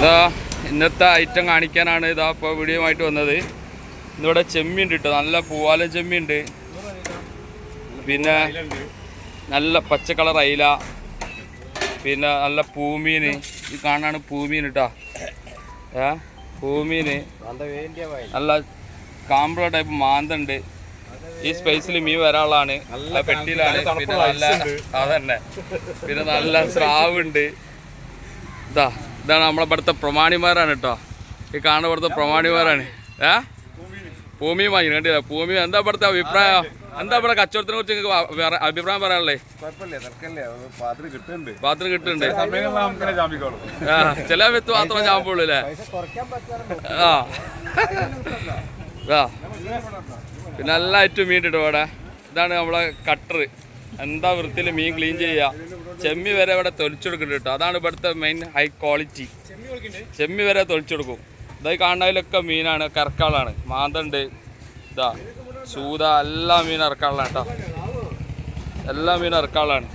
ഇതാ ഇന്നത്തെ ഐറ്റം കാണിക്കാനാണ് ഇതാ ഇപ്പോൾ വീഡിയോ ആയിട്ട് വന്നത്. ഇന്നിവിടെ ചെമ്മീൻ ഉണ്ട് കേട്ടോ നല്ല പൂവാലൻ ചെമ്മീൻ ഉണ്ട് പിന്നെ നല്ല പച്ച കളർ അയില. പിന്നെ നല്ല പൂമീൻ ഈ കാണാണ് പൂമീൻ കേട്ടോ ഏ? പൂമീൻ നല്ല കാമ്പ്ര ടൈപ്പ് മാന്തുണ്ട്. ഈ സ്പേസിൽ മീൻ വരാളാണ് നല്ല പെട്ടിയിലാണ്. പിന്നെ നല്ല അതന്നെ. പിന്നെ നല്ല സ്രാവുണ്ട്. ഇതാ. ഇതാണ് നമ്മളെ ഇവിടുത്തെ പ്രമാണിമാരാണ് കേട്ടോ. ഈ കാണുന്ന ഇവിടുത്തെ പ്രമാണിമാരാണ്. ഏ? ഭൂമി വാങ്ങി കണ്ടില്ല? ഭൂമി എന്താ ഇവിടുത്തെ അഭിപ്രായം? എന്താ ഇവിടെ കച്ചവടത്തിനെ കുറിച്ച് നിങ്ങൾക്ക് അഭിപ്രായം പറയാനുള്ളേ? പാത്രം കിട്ടുന്നുണ്ട്. ചില വിത്ത് മാത്രമേ ചാമ്പുള്ളൂ അല്ലേ? ആ. പിന്നെ നല്ല ഐറ്റം മീൻ ഇടും ഇവിടെ. ഇതാണ് നമ്മളെ കട്ടർ എന്താ വൃത്തിയിൽ മീൻ ക്ലീൻ ചെയ്യുക? ചെമ്മി വരെ ഇവിടെ തൊലിച്ചെടുക്കുന്നുണ്ട് കേട്ടോ. അതാണ് ഇവിടുത്തെ മെയിൻ ഹൈ ക്വാളിറ്റി ചെമ്മി വരെ തൊലിച്ചെടുക്കും. ഇതായി കാണുന്നതിലൊക്കെ മീനാണ് കറക്കാളാണ് മാന്തണ്ട് ഇതാ സൂത എല്ലാ മീനും ഇറക്കാളാണ് കേട്ടോ. എല്ലാ മീനും ഇറക്കാളാണ്.